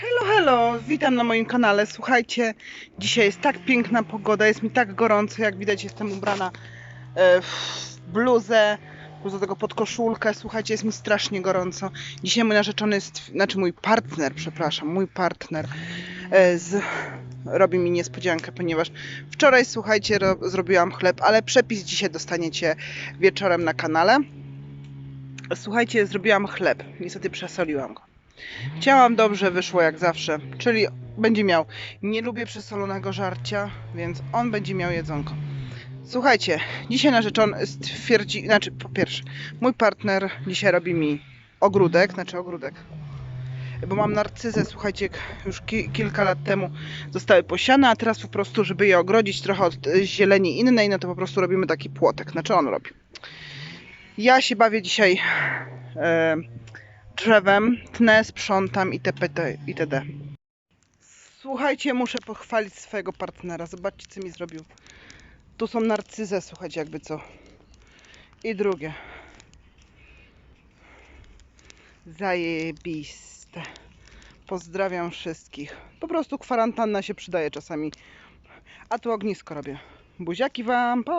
Hello, hello, witam na moim kanale. Słuchajcie, dzisiaj jest tak piękna pogoda, jest mi tak gorąco, jak widać jestem ubrana e, w bluzę, do tego podkoszulkę. Słuchajcie, jest mi strasznie gorąco. Dzisiaj mój narzeczony jest, znaczy mój partner, przepraszam, mój partner e, z, robi mi niespodziankę, ponieważ wczoraj, słuchajcie, ro, zrobiłam chleb, ale przepis dzisiaj dostaniecie wieczorem na kanale. Słuchajcie, zrobiłam chleb, niestety przesoliłam go. Chciałam dobrze, wyszło jak zawsze. Czyli będzie miał. Nie lubię przesolonego żarcia, więc on będzie miał jedzonko. Słuchajcie, dzisiaj narzeczony stwierdzi, znaczy po pierwsze, mój partner dzisiaj robi mi ogródek, znaczy ogródek. Bo mam narcyzę, słuchajcie, już ki kilka lat temu zostały posiane, a teraz po prostu, żeby je ogrodzić trochę od zieleni innej, no to po prostu robimy taki płotek. Znaczy on robi. Ja się bawię dzisiaj e, drzewem, tnę, sprzątam itp. itd. Słuchajcie, muszę pochwalić swojego partnera. Zobaczcie, co mi zrobił. Tu są narcyze, słuchajcie, jakby co. I drugie. Zajebiste. Pozdrawiam wszystkich. Po prostu kwarantanna się przydaje czasami. A tu ognisko robię. Buziaki wam, pa!